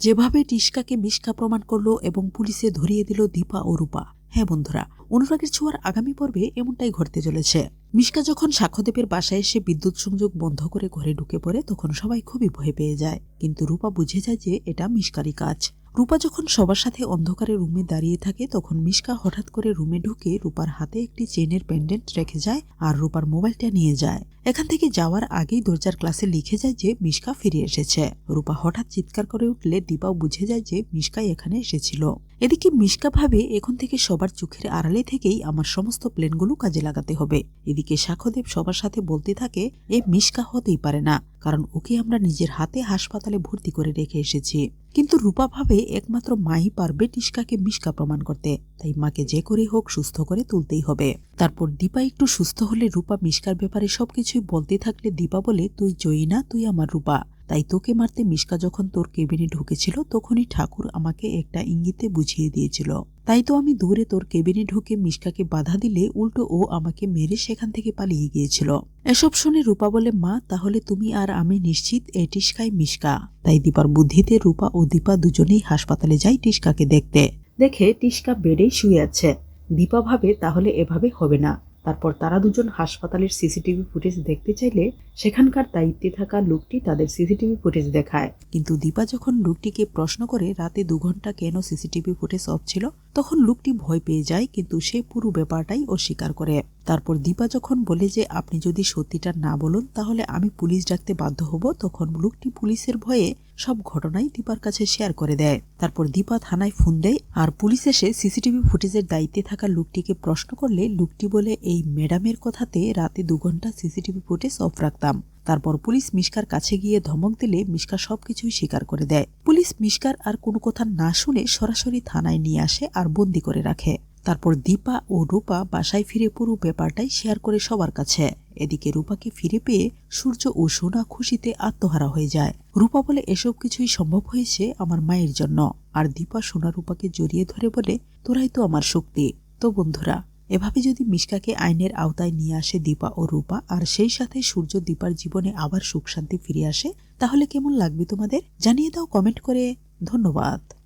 যেভাবে টিস্কাকে মিশকা প্রমাণ করল এবং পুলিশে ধরিয়ে দিল দীপা ও রূপা। হ্যাঁ বন্ধুরা, অনুরাগের ছোঁয়ার আগামী পর্বে এমনটাই ঘটতে চলেছে। মিশকা যখন সাক্ষ্যদেবের বাসায় এসে বিদ্যুৎ সংযোগ বন্ধ করে ঘরে ঢুকে পড়ে, তখন সবাই খুবই ভয় পেয়ে যায়। কিন্তু রূপা বুঝে যায় যে এটা মিশকারই কাজ। রূপা যখন সবার সাথে অন্ধকারে রুমে দাঁড়িয়ে থাকে, তখন মিশকা হঠাৎ করে রুমে ঢুকে রূপার হাতে একটি চেনের পেন্ডেন্ট রেখে যায় আর রূপার মোবাইলটা নিয়ে যায়। এখান থেকে যাওয়ার আগেই দরজার ক্লাসে লিখে যায় যে মিশকা ফিরে এসেছে। রূপা হঠাৎ চিৎকার করে উঠলে দীপাও বুঝে যায় যে মিশকাই এখানে এসেছিল। এদিকে মিশকা ভাবে, এখন থেকে সবার চোখের আড়ালে থেকেই আমার সমস্ত প্ল্যানগুলো কাজে লাগাতে হবে। এদিকে সাক্ষ্যদেব সবার সাথে বলতে থাকে, এ মিশকা হতেই পারে না, কারণ ওকে আমরা নিজের হাতে হাসপাতালে ভর্তি করে রেখে এসেছি। কিন্তু রূপা ভাবে একমাত্র মাই পারবে টিস্কাকে মিশকা প্রমাণ করতে। তাই মাকে যে করে হোক সুস্থ করে তুলতেই হবে। তারপর দীপা একটু সুস্থ হলে রূপা মিশকার ব্যাপারে সবকিছুই বলতে থাকলে দীপা বলে, তুই জয়ী না, তুই আমার রূপা। তাই তোকে মারতে মিশকা যখন তোর কেবিনে ঢুকেছিল, তখনই ঠাকুর আমাকে একটা ইঙ্গিতে বুঝিয়ে দিয়েছিল। তাই তো আমি দূরে তোর কেবিনে ঢুকে মিশকাকে বাধা দিলে উল্টো ও আমাকে মেরে সেখান থেকে পালিয়ে গিয়েছিল। এসব শুনে রূপা বলে, মা, তাহলে তুমি আর আমি নিশ্চিত এ টিস্কাই মিশকা তাই দীপার বুদ্ধিতে রূপা ও দীপা দুজনেই হাসপাতালে যায় টিস্কাকে দেখতে। দেখে টিস্কা বেডেই শুয়ে আছে। দীপা ভাবে, তাহলে এভাবে হবে না। তারপর তারা দুজন হাসপাতালের সিসিটিভি ফুটেজ দেখতে চাইলে সেখানকার দায়িত্বে থাকা লোকটি তাদের সিসিটিভি ফুটেজ দেখায়। কিন্তু দীপা যখন লোকটিকে প্রশ্ন করে রাতে দু ঘণ্টা কেন সিসিটিভি ফুটেজ অফ ছিল, তখন লোকটি ভয় পেয়ে যায়, কিন্তু সে পুরো ব্যাপারটাই অস্বীকার করে। তারপর দীপা যখন বলে যে আপনি যদি সত্যিটা না বলুন, তাহলে আমি পুলিশ ডাকতে বাধ্য হব, তখন লোকটি পুলিশের ভয়ে সব ঘটনাই দীপার কাছে শেয়ার করে দেয়। তারপর দীপা থানায় ফোন দেয় আর পুলিশ এসে সিসিটিভি ফুটেজের দায়িত্বে থাকা লোকটিকে প্রশ্ন করলে লোকটি বলে, এই ম্যাডামের কথাতে রাতে দু ঘণ্টা সিসিটিভি ফুটেজ অফ রাখতাম। তারপর পুলিশ মিশকার কাছে গিয়ে ধমক দিলে মিশকা সবকিছুই স্বীকার করে দেয়। পুলিশ মিশকার আর কোনো কথা না শুনে সরাসরি থানায় নিয়ে আসে আর বন্দি করে রাখে। তারপর দীপা ও রূপা বাসায় ফিরে পুরো ব্যাপারটাই শেয়ার করে সবার কাছে। এদিকে রূপাকে ফিরে পেয়ে সূর্য ও সোনা খুশিতে আত্মহারা হয়ে যায়। রূপা বলে, এসব কিছুই সম্ভব হয়েছে আমার মায়ের জন্য। আর দীপা সোনা রূপাকে জড়িয়ে ধরে বলে, তোরাই তো আমার শক্তি। তো বন্ধুরা, এভাবে যদি মিশকাকে আইনের আওতায় নিয়ে আসে দীপা ও রূপা, আর সেই সাথে সূর্য দীপার জীবনে আবার সুখ শান্তি ফিরে আসে, তাহলে কেমন লাগবে তোমাদের? জানিয়ে দাও কমেন্ট করে। ধন্যবাদ।